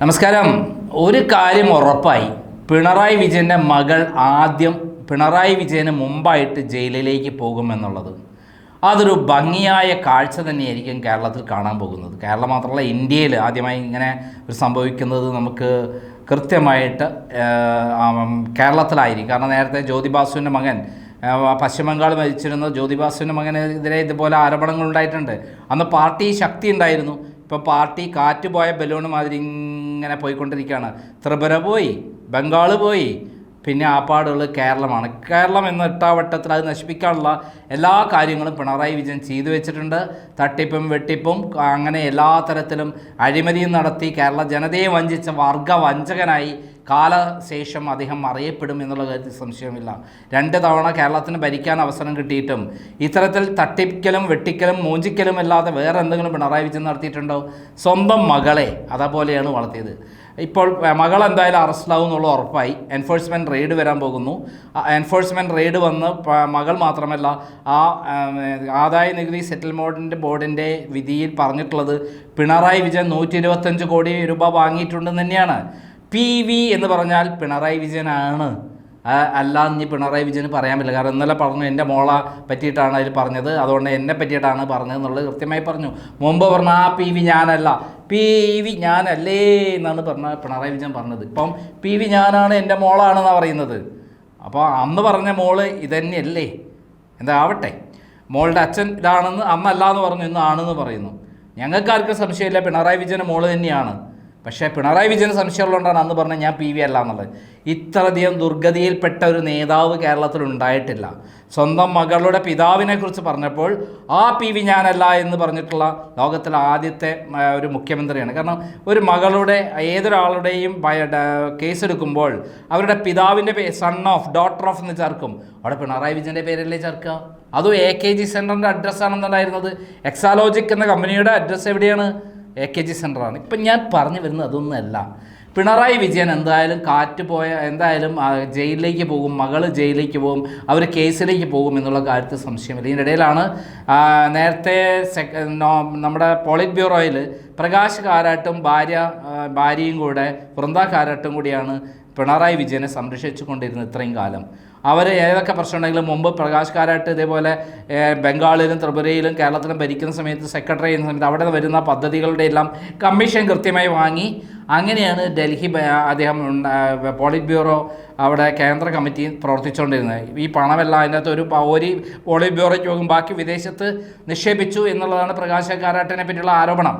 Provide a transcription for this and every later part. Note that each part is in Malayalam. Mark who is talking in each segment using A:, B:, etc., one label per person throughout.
A: നമസ്കാരം. ഒരു കാര്യം ഉറപ്പായി. പിണറായി വിജയന്റെ മകൾ ആദ്യം പിണറായി വിജയന് മുമ്പായിട്ട് ജയിലിലേക്ക് പോകുമെന്നുള്ളത്. അതൊരു ഭംഗിയായ കാഴ്ച തന്നെയായിരിക്കും കേരളത്തിൽ കാണാൻ പോകുന്നത്. കേരളം മാത്രമല്ല ഇന്ത്യയിൽ ആദ്യമായി ഇങ്ങനെ ഒരു സംഭവിക്കുന്നത് നമുക്ക് കൃത്യമായിട്ട് കേരളത്തിലായിരിക്കും. കാരണം നേരത്തെ ജ്യോതിബാസുവിന്റെ മകൻ പശ്ചിമബംഗാൾ പശ്ചിമ ബംഗാൾ ഭരിച്ചിരുന്ന ജ്യോതിബാസുവിന്റെ മകനെതിരെ ഇതുപോലെ ആരോപണങ്ങൾ ഉണ്ടായിട്ടുണ്ട്. അന്ന് പാർട്ടി ശക്തി ഉണ്ടായിരുന്നു. ഇപ്പോൾ പാർട്ടി കാറ്റ് പോയ ബലൂൺ മാതിരി ഇങ്ങനെ പോയിക്കൊണ്ടിരിക്കുകയാണ്. ത്രിപുര പോയി ബംഗാൾ പോയി പിന്നെ ആപ്പാടുകൾ കേരളമാണ്. കേരളം എന്ന എട്ടാവട്ടത്തിൽ അത് നശിപ്പിക്കാനുള്ള എല്ലാ കാര്യങ്ങളും പിണറായി വിജയൻ ചെയ്തു വെച്ചിട്ടുണ്ട്. തട്ടിപ്പും വെട്ടിപ്പും അങ്ങനെ എല്ലാ തരത്തിലും അഴിമതിയും നടത്തി കേരള ജനതയെ വഞ്ചിച്ച വർഗ വഞ്ചകനായി കാലശേഷം അദ്ദേഹം അറിയപ്പെടും എന്നുള്ള കാര്യത്തിൽ സംശയമില്ല. രണ്ട് തവണ കേരളത്തിന് ഭരിക്കാൻ അവസരം കിട്ടിയിട്ടും ഇത്തരത്തിൽ തട്ടിക്കലും വെട്ടിക്കലും മൂഞ്ചിക്കലും അല്ലാതെ വേറെ എന്തെങ്കിലും പിണറായി വിജയൻ നടത്തിയിട്ടുണ്ടോ? സ്വന്തം മകളെ അതേപോലെയാണ് വളർത്തിയത്. ഇപ്പോൾ മകൾ എന്തായാലും അറസ്റ്റിലാവും എന്നുള്ള ഉറപ്പായി. എൻഫോഴ്സ്മെന്റ് റെയ്ഡ് വരാൻ പോകുന്നു. എൻഫോഴ്സ്മെന്റ് റെയ്ഡ് വന്ന് മകൾ മാത്രമല്ല ആ ആദായ നികുതി സെറ്റിൽമെന്റ് ബോർഡിന്റെ വിധിയിൽ പറഞ്ഞിട്ടുള്ളത് പിണറായി വിജയൻ നൂറ്റി കോടി രൂപ വാങ്ങിയിട്ടുണ്ടെന്ന് തന്നെയാണ്. പി വി എന്ന് പറഞ്ഞാൽ പിണറായി വിജയനാണ്. അല്ല ഇനി പിണറായി വിജയന് പറയാൻ പറ്റില്ല. കാരണം ഇന്നലെ പറഞ്ഞു എന്റെ മോളെ പറ്റിയിട്ടാണ് അതിൽ പറഞ്ഞത്. അതുകൊണ്ട് എന്നെ പറ്റിയിട്ടാണ് പറഞ്ഞത് എന്നുള്ളത് കൃത്യമായി പറഞ്ഞു. മുമ്പ് പറഞ്ഞ ആ പി വി ഞാനല്ല. പി വി ഞാനല്ലേ എന്നാണ് പറഞ്ഞ പിണറായി വിജയൻ പറഞ്ഞത്. ഇപ്പം പി വി ഞാനാണ് എന്റെ മോളാണെന്നാണ് പറയുന്നത്. അപ്പോൾ അന്ന് പറഞ്ഞ മോൾ ഇതന്നെയല്ലേ? എന്താവട്ടെ. മോളുടെ അച്ഛൻ ഇതാണെന്ന് അന്നല്ല എന്ന് പറഞ്ഞു ഇന്ന് ആണെന്ന് പറയുന്നു. ഞങ്ങൾക്ക് ആർക്കും സംശയമില്ല. പിണറായി വിജയൻ മോൾ തന്നെയാണ്. പക്ഷേ പിണറായി വിജയൻ സംശയമുള്ളതുകൊണ്ടാണ് അന്ന് പറഞ്ഞാൽ ഞാൻ പി വി അല്ല എന്നുള്ളത്. ഇത്രയധികം ദുർഗതിയിൽപ്പെട്ട ഒരു നേതാവ് കേരളത്തിൽ ഉണ്ടായിട്ടില്ല. സ്വന്തം മകളുടെ പിതാവിനെക്കുറിച്ച് പറഞ്ഞപ്പോൾ ആ പി വി ഞാനല്ല എന്ന് പറഞ്ഞിട്ടുള്ള ലോകത്തിലെ ആദ്യത്തെ ഒരു മുഖ്യമന്ത്രിയാണ്. കാരണം ഒരു മകളുടെ ഏതൊരാളുടെയും കേസെടുക്കുമ്പോൾ അവരുടെ പിതാവിന്റെ പേ സൺ ഓഫ് ഡോട്ടർ ഓഫ് എന്ന് ചേർക്കും. അവിടെ പിണറായി വിജയന്റെ പേരല്ലേ ചേർക്കുക? അതും എ കെ ജി സെന്ററിന്റെ അഡ്രസ്സാണെന്നുണ്ടായിരുന്നത് എക്സാലോജിക് എന്ന കമ്പനിയുടെ അഡ്രസ്സ് എവിടെയാണ്? എ കെ ജി സെന്ററാണ് ഇപ്പം ഞാൻ പറഞ്ഞു വരുന്നത് അതൊന്നുമല്ല. പിണറായി വിജയൻ എന്തായാലും കാറ്റ് പോയ എന്തായാലും ജയിലിലേക്ക് പോകും മകൾ ജയിലിലേക്ക് പോകും അവർ കേസിലേക്ക് പോകും എന്നുള്ള കാര്യത്തിൽ സംശയമില്ല. ഇതിനിടയിലാണ് നേരത്തെ നമ്മുടെ പോളിറ്റ് ബ്യൂറോയിൽ പ്രകാശ് കാരാട്ടും ഭാര്യ ഭാര്യയും കൂടെ വൃന്ദ കാരാട്ടും കൂടിയാണ് പിണറായി വിജയനെ സംരക്ഷിച്ചു കൊണ്ടിരുന്നത് ഇത്രയും കാലം. അവർ ഏതൊക്കെ പ്രശ്നമുണ്ടെങ്കിലും മുമ്പ് പ്രകാശ് കാരാട്ട് ഇതേപോലെ ബംഗാളിലും ത്രിപുരയിലും കേരളത്തിലും ഭരിക്കുന്ന സമയത്ത് സെക്രട്ടറി ചെയ്യുന്ന സമയത്ത് അവിടെ വരുന്ന പദ്ധതികളുടെ എല്ലാം കമ്മീഷൻ കൃത്യമായി വാങ്ങി. അങ്ങനെയാണ് ഡൽഹി അദ്ദേഹം പോളിറ്റ് ബ്യൂറോ അവിടെ കേന്ദ്ര കമ്മിറ്റി പ്രവർത്തിച്ചുകൊണ്ടിരുന്നത്. ഈ പണമെല്ലാം അതിനകത്ത് ഒരു ഒരു പോളിറ്റ് ബ്യൂറോയ്ക്ക് പോകും ബാക്കി വിദേശത്ത് നിക്ഷേപിച്ചു എന്നുള്ളതാണ് പ്രകാശ് കാരാട്ടിനെ പറ്റിയുള്ള ആരോപണം.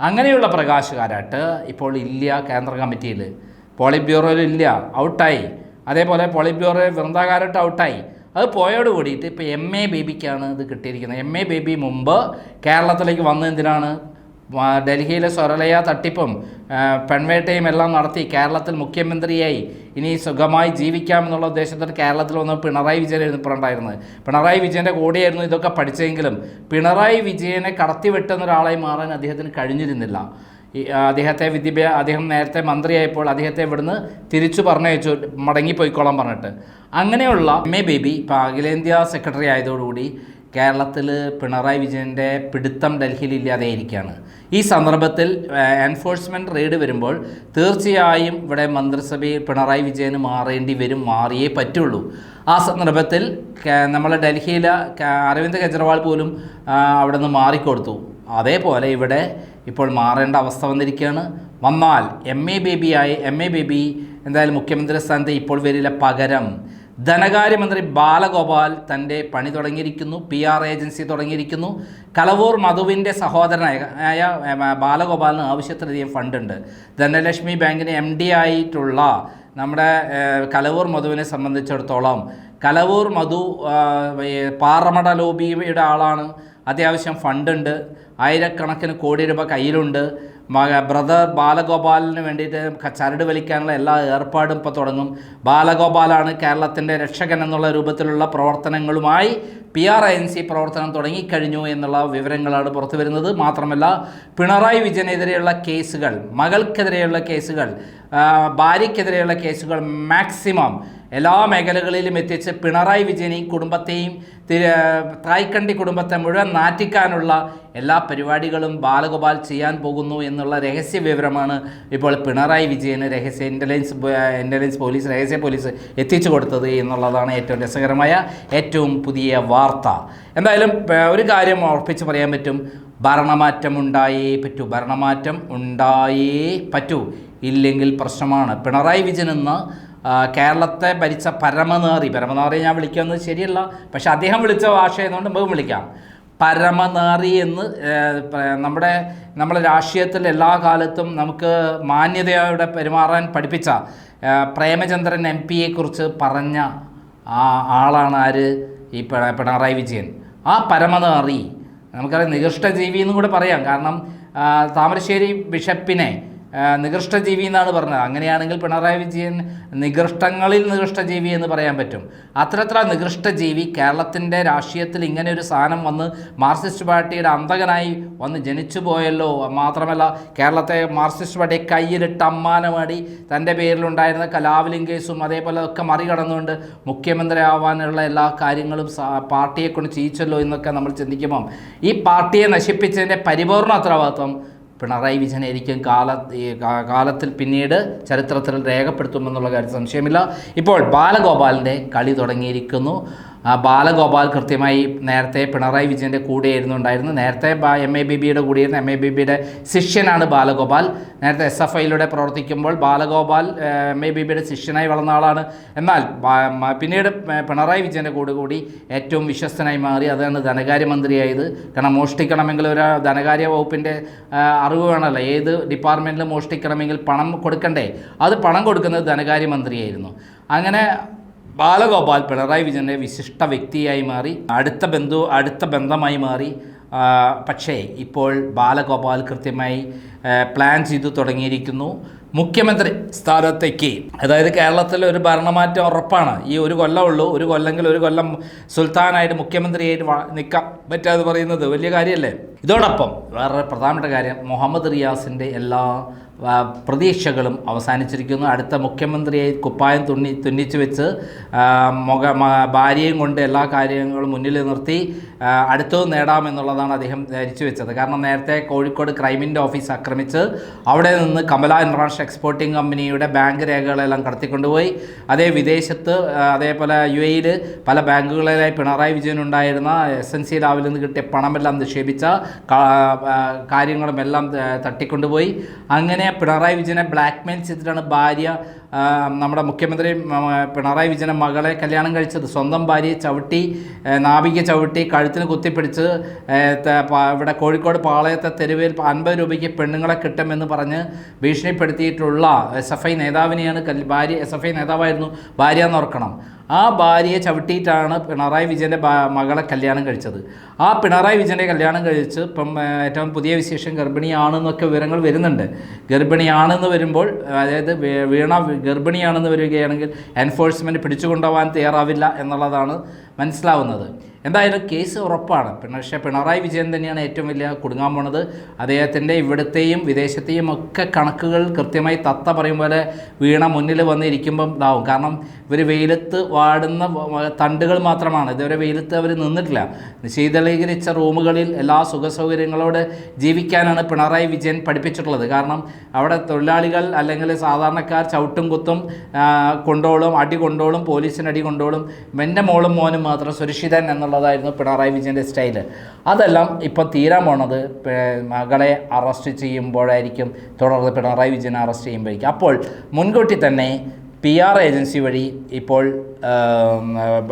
A: അങ്ങനെയുള്ള പ്രകാശ് കാരാട്ട് ഇപ്പോൾ ഇല്ല കേന്ദ്ര കമ്മിറ്റിയിൽ. പോളിറ്റ് ബ്യൂറോയിൽ ഇല്ല ഔട്ടായി. അതേപോലെ പോളിറ്റ് ബ്യൂറോ വൃന്ദാകാരട്ട് ഔട്ടായി. അത് പോയോട് കൂടിയിട്ട് ഇപ്പോൾ എം എ ബേബിക്കാണ് ഇത് കിട്ടിയിരിക്കുന്നത്. എം എ ബേബി മുമ്പ് കേരളത്തിലേക്ക് വന്ന് എന്തിനാണ്? ഡൽഹിയിലെ സ്വരലയ തട്ടിപ്പും പെൺവേട്ടയും എല്ലാം നടത്തി കേരളത്തിൽ മുഖ്യമന്ത്രിയായി ഇനി സുഖമായി ജീവിക്കാം എന്നുള്ള ഉദ്ദേശത്തോടെ കേരളത്തിൽ വന്ന് പിണറായി വിജയൻ എഴുന്നപ്പുണ്ടായിരുന്നത് പിണറായി വിജയന്റെ കൂടെയായിരുന്നു ഇതൊക്കെ പഠിച്ചെങ്കിലും പിണറായി വിജയനെ കടത്തിവെട്ടുന്ന ഒരാളായി മാറാൻ അദ്ദേഹത്തിന് കഴിഞ്ഞിരുന്നില്ല. അദ്ദേഹത്തെ വിദ്യാഭ്യാസ അദ്ദേഹം നേരത്തെ മന്ത്രിയായപ്പോൾ അദ്ദേഹത്തെ ഇവിടുന്ന് തിരിച്ചു പറഞ്ഞയച്ചു മടങ്ങിപ്പോയിക്കോളാൻ പറഞ്ഞിട്ട്. അങ്ങനെയുള്ള എം എ ബേബി ഇപ്പോൾ അഖിലേന്ത്യാ സെക്രട്ടറി ആയതോടുകൂടി കേരളത്തിൽ പിണറായി വിജയന്റെ പിടുത്തം ഡൽഹിയിൽ ഇല്ലാതെ ഇരിക്കുകയാണ്. ഈ സന്ദർഭത്തിൽ എൻഫോഴ്സ്മെന്റ് റെയ്ഡ് വരുമ്പോൾ തീർച്ചയായും ഇവിടെ മന്ത്രിസഭയിൽ പിണറായി വിജയന് മാറേണ്ടി വരും മാറിയേ പറ്റുള്ളൂ. ആ സന്ദർഭത്തിൽ നമ്മൾ ഡൽഹിയിലെ അരവിന്ദ് കെജ്രിവാൾ പോലും അവിടെ നിന്ന് മാറിക്കൊടുത്തു. അതേപോലെ ഇവിടെ ഇപ്പോൾ മാറേണ്ട അവസ്ഥ വന്നിരിക്കുകയാണ്. വന്നാൽ എം എ ബേബിയായി എം എ ബേബി എന്തായാലും മുഖ്യമന്ത്രി സ്ഥാനത്ത് ഇപ്പോൾ വരില്ല. പകരം ധനകാര്യമന്ത്രി ബാലഗോപാൽ തന്റെ പണി തുടങ്ങിയിരിക്കുന്നു പി ആർ ഏജൻസി തുടങ്ങിയിരിക്കുന്നു. കലവൂർ മധുവിന്റെ സഹോദരനായ ബാലഗോപാലിന് ആവശ്യത്തിലധികം ഫണ്ടുണ്ട്. ധനലക്ഷ്മി ബാങ്കിന് എം ഡി ആയിട്ടുള്ള നമ്മുടെ കലവൂർ മധുവിനെ സംബന്ധിച്ചിടത്തോളം കലവൂർ മധു പാറമട ലോബിയുടെ ആളാണ്. അത്യാവശ്യം ഫണ്ടുണ്ട് ആയിരക്കണക്കിന് കോടി രൂപ കയ്യിലുണ്ട്. ബ്രദർ ബാലഗോപാലിന് വേണ്ടിയിട്ട് ചരട് വലിക്കാനുള്ള എല്ലാ ഏർപ്പാടും ഇപ്പോൾ തുടങ്ങും. ബാലഗോപാലാണ് കേരളത്തിന്റെ രക്ഷകൻ എന്നുള്ള രൂപത്തിലുള്ള പ്രവർത്തനങ്ങളുമായി പി ആർ ഏജൻസി പ്രവർത്തനം തുടങ്ങിക്കഴിഞ്ഞു എന്നുള്ള വിവരങ്ങളാണ് പുറത്തു വരുന്നത്. മാത്രമല്ല പിണറായി വിജയനെതിരെയുള്ള കേസുകൾ മകൾക്കെതിരെയുള്ള കേസുകൾ ഭാര്യയ്ക്കെതിരെയുള്ള കേസുകൾ മാക്സിമം എല്ലാ മേഖലകളിലും എത്തിച്ച് പിണറായി വിജയനെയും കുടുംബത്തെയും തായ്ക്കണ്ടി കുടുംബത്തെ മുഴുവൻ നാറ്റിക്കാനുള്ള എല്ലാ പരിപാടികളും ബാലഗോപാൽ ചെയ്യാൻ പോകുന്നു എന്നുള്ള രഹസ്യ വിവരമാണ് ഇപ്പോൾ പിണറായി വിജയന് രഹസ്യ ഇന്റലിജൻസ് ഇന്റലിജൻസ് പോലീസ് രഹസ്യ പോലീസ് എത്തിച്ചു കൊടുത്തത് എന്നുള്ളതാണ് ഏറ്റവും രസകരമായ ഏറ്റവും പുതിയ വാർത്ത. എന്തായാലും ഒരു കാര്യം ഉറപ്പിച്ച് പറയാൻ പറ്റും. ഭരണമാറ്റം ഉണ്ടായേ പറ്റൂ. ഭരണമാറ്റം ഉണ്ടായേ പറ്റൂ. ഇല്ലെങ്കിൽ പ്രശ്നമാണ്. പിണറായി വിജയൻ എന്ന കേരളത്തെ ഭരിച്ച പരമനേറി പരമനേറി ഞാൻ വിളിക്കുന്നത് ശരിയല്ല പക്ഷേ അദ്ദേഹം വിളിച്ച ഭാഷയെന്നുകൊണ്ട് നമുക്ക് വിളിക്കാം. പരമനേറി എന്ന് നമ്മുടെ നമ്മുടെ രാഷ്ട്രീയത്തിൽ എല്ലാ കാലത്തും നമുക്ക് മാന്യതയോടെ പെരുമാറാൻ പഠിപ്പിച്ച പ്രേമചന്ദ്രൻ എം പിയെക്കുറിച്ച് പറഞ്ഞ ആ ആളാണ് ആര്? ഈ പിണ- പിണറായി വിജയൻ. ആ പരമനേറി. നമുക്കറിയാം നികൃഷ്ടജീവി എന്നും കൂടെ പറയാം. കാരണം താമരശ്ശേരി ബിഷപ്പിനെ നികൃഷ്ടജീവി എന്നാണ് പറഞ്ഞത്. അങ്ങനെയാണെങ്കിൽ പിണറായി വിജയൻ നികൃഷ്ടങ്ങളിൽ നികൃഷ്ടജീവി എന്ന് പറയാൻ പറ്റും. അത്തരത്തിലുള്ള നികൃഷ്ടജീവി കേരളത്തിന്റെ രാഷ്ട്രീയത്തിൽ ഇങ്ങനെ ഒരു സാധനം വന്ന് മാർക്സിസ്റ്റ് പാർട്ടിയുടെ അന്തകനായി വന്ന് ജനിച്ചു പോയല്ലോ. മാത്രമല്ല കേരളത്തെ മാർക്സിസ്റ്റ് പാർട്ടിയെ കയ്യിലിട്ട് അമ്മാനമാടി തന്റെ പേരിലുണ്ടായിരുന്ന കലാവലിംഗ് കേസും അതേപോലെ ഒക്കെ മറികടന്നുകൊണ്ട് മുഖ്യമന്ത്രി ആവാനുള്ള എല്ലാ കാര്യങ്ങളും പാർട്ടിയെ കൊണ്ട് ചെയ്യിച്ചല്ലോ എന്നൊക്കെ നമ്മൾ ചിന്തിക്കുമ്പം ഈ പാർട്ടിയെ നശിപ്പിച്ചതിന്റെ പരിപൂർണ ഉത്തരവാദിത്വം പിണറായി വിജയനായിരിക്കും കാല കാലത്തിൽ പിന്നീട് ചരിത്രത്തിൽ രേഖപ്പെടുത്തുമെന്നുള്ള കാര്യം സംശയമില്ല. ഇപ്പോൾ ബാലഗോപാലിന്റെ കളി തുടങ്ങിയിരിക്കുന്നു. ബാലഗോപാൽ കൃത്യമായി നേരത്തെ പിണറായി വിജയന്റെ കൂടെയായിരുന്നു ഉണ്ടായിരുന്നു നേരത്തെ എം എ ബി ബിയുടെ കൂടെയായിരുന്നു. എം എ ബി ബിയുടെ ശിഷ്യനാണ് ബാലഗോപാൽ. നേരത്തെ എസ് എഫ് ഐയിലൂടെ പ്രവർത്തിക്കുമ്പോൾ ബാലഗോപാൽ എം എ ബി ബിയുടെ ശിഷ്യനായി വളർന്ന ആളാണ്. എന്നാൽ പിന്നീട് പിണറായി വിജയന്റെ കൂടെ കൂടി ഏറ്റവും വിശ്വസ്തനായി മാറി. അതാണ് ധനകാര്യമന്ത്രിയായത്. കാരണം മോഷ്ടിക്കണമെങ്കിൽ ഒരു ധനകാര്യ വകുപ്പിന്റെ അറിവ് വേണമല്ലോ. ഏത് ഡിപ്പാർട്ട്മെന്റിൽ മോഷ്ടിക്കണമെങ്കിൽ പണം കൊടുക്കണ്ടേ? അത് പണം കൊടുക്കുന്നത് ധനകാര്യമന്ത്രിയായിരുന്നു. അങ്ങനെ ബാലഗോപാൽ പിണറായി വിജയന്റെ വിശിഷ്ട വ്യക്തിയായി മാറി അടുത്ത ബന്ധു അടുത്ത ബന്ധമായി മാറി. പക്ഷേ ഇപ്പോൾ ബാലഗോപാൽ കൃത്യമായി പ്ലാൻ ചെയ്തു തുടങ്ങിയിരിക്കുന്നു. മുഖ്യമന്ത്രി സ്ഥാനത്തേക്ക്. അതായത് കേരളത്തിൽ ഒരു ഭരണമാറ്റം ഉറപ്പാണ്. ഈ ഒരു കൊല്ലമുള്ളൂ ഒരു കൊല്ലെങ്കിൽ ഒരു കൊല്ലം സുൽത്താനായിട്ട് മുഖ്യമന്ത്രിയായിട്ട് നിൽക്കാം. പറ്റാതെ പറയുന്നത് വലിയ കാര്യമല്ലേ? ഇതോടൊപ്പം വേറെ പ്രധാനപ്പെട്ട കാര്യം മുഹമ്മദ് റിയാസിന്റെ എല്ലാ പ്രതീക്ഷകളും അവസാനിച്ചിരിക്കുന്നു. അടുത്ത മുഖ്യമന്ത്രിയെ കുപ്പായം തുന്നി തുന്നിച്ചു വെച്ച് മുഖ ഭാര്യയും കൊണ്ട് എല്ലാ കാര്യങ്ങളും മുന്നിൽ നിർത്തി അടുത്തത് നേടാമെന്നുള്ളതാണ് അദ്ദേഹം ധരിച്ചു വെച്ചത്. കാരണം നേരത്തെ കോഴിക്കോട് ക്രൈമിന്റെ ഓഫീസ് ആക്രമിച്ച് അവിടെ നിന്ന് കമല ഇന്റർനാഷണൽ എക്സ്പോർട്ടിംഗ് കമ്പനിയുടെ ബാങ്ക് രേഖകളെല്ലാം കടത്തിക്കൊണ്ടുപോയി. അതേ വിദേശത്ത് അതേപോലെ യു എയിൽ പല ബാങ്കുകളിലായി പിണറായി വിജയൻ ഉണ്ടായിരുന്ന എസ് എൻ സി ലാവിൽ നിന്ന് കിട്ടിയ പണമെല്ലാം നിക്ഷേപിച്ച കാര്യങ്ങളുമെല്ലാം തട്ടിക്കൊണ്ടുപോയി. അങ്ങനെ പിണറായി വിജയനെ ബ്ലാക്ക് മെയിൽ ചെയ്തിട്ടാണ് ഭാര്യ നമ്മുടെ മുഖ്യമന്ത്രി പിണറായി വിജയനെ മകളെ കല്യാണം കഴിച്ചത്. സ്വന്തം ഭാര്യയെ ചവിട്ടി നാവിക ചവിട്ടി കഴുത്തിന് കുത്തിപ്പിടിച്ച് ഇവിടെ കോഴിക്കോട് പാളയത്തെ തെരുവിൽ അൻപത് രൂപയ്ക്ക് പെണ്ണുങ്ങളെ കിട്ടുമെന്ന് പറഞ്ഞ് ഭീഷണിപ്പെടുത്തിയിട്ടുള്ള എസ് എഫ് ഐ നേതാവിനെയാണ് ഭാര്യ എസ് എഫ് ഐ നേതാവായിരുന്നു ഭാര്യ എന്ന് ഓർക്കണം. ആ ഭാര്യയെ ചവിട്ടിയിട്ടാണ് പിണറായി വിജയന്റെ മകളെ കല്യാണം കഴിച്ചത്. ആ പിണറായി വിജയന്റെ കല്യാണം കഴിച്ച് ഇപ്പം ഏറ്റവും പുതിയ വിശേഷം ഗർഭിണിയാണെന്നൊക്കെ വിവരങ്ങൾ വരുന്നുണ്ട്. ഗർഭിണിയാണെന്ന് വരുമ്പോൾ അതായത് വീണ ഗർഭിണിയാണെന്ന് വരികയാണെങ്കിൽ എൻഫോഴ്സ്മെന്റ് പിടിച്ചുകൊണ്ടുപോകാൻ തയ്യാറാവില്ല എന്നുള്ളതാണ് മനസ്സിലാവുന്നത്. എന്തായാലും കേസ് ഉറപ്പാണ്. പക്ഷേ പിണറായി വിജയൻ തന്നെയാണ് ഏറ്റവും വലിയ കുടുങ്ങാൻ പോണത്. അദ്ദേഹത്തിന്റെ ഇവിടുത്തെയും വിദേശത്തെയും ഒക്കെ കണക്കുകൾ കൃത്യമായി തത്ത പറയും പോലെ വീണ മുന്നിൽ വന്നിരിക്കുമ്പം ഇതാവും. കാരണം ഇവർ വെയിലത്ത് വാടുന്ന തണ്ടുകൾ മാത്രമാണ്. ഇതുവരെ വെയിലത്ത് അവർ നിന്നിട്ടില്ല. ശീതളീകരിച്ച റൂമുകളിൽ എല്ലാ സുഖ സൗകര്യങ്ങളോട് ജീവിക്കാനാണ് പിണറായി വിജയൻ പഠിപ്പിച്ചിട്ടുള്ളത്. കാരണം അവിടെ തൊഴിലാളികൾ അല്ലെങ്കിൽ സാധാരണക്കാർ ചവിട്ടും കുത്തും കൊണ്ടോളും അടി കൊണ്ടോളും പോലീസിന് അടി കൊണ്ടോളും എന്റെ മോളും മോനും മാത്രം സുരക്ഷിതൻ എന്നുള്ളതായിരുന്നു പിണറായി വിജയന്റെ സ്റ്റൈൽ. അതെല്ലാം ഇപ്പം തീരാൻ പോണത് മകളെ അറസ്റ്റ് ചെയ്യുമ്പോഴായിരിക്കും തുടർന്ന് പിണറായി വിജയനെ അറസ്റ്റ് ചെയ്യുമ്പോഴേക്കും. അപ്പോൾ മുൻകൂട്ടി തന്നെ പി ആർ ഏജൻസി വഴി ഇപ്പോൾ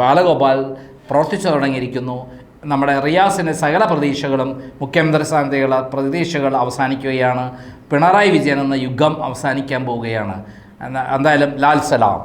A: ബാലഗോപാൽ പ്രവർത്തിച്ചു തുടങ്ങിയിരിക്കുന്നു. നമ്മുടെ റിയാസിന്റെ സകല പ്രതീക്ഷകളും മുഖ്യമന്ത്രി സ്ഥാനത്തേക്കുള്ള പ്രതീക്ഷകൾ അവസാനിക്കുകയാണ്. പിണറായി വിജയൻ എന്ന യുഗം അവസാനിക്കാൻ പോവുകയാണ്. എന്തായാലും ലാൽ സലാം.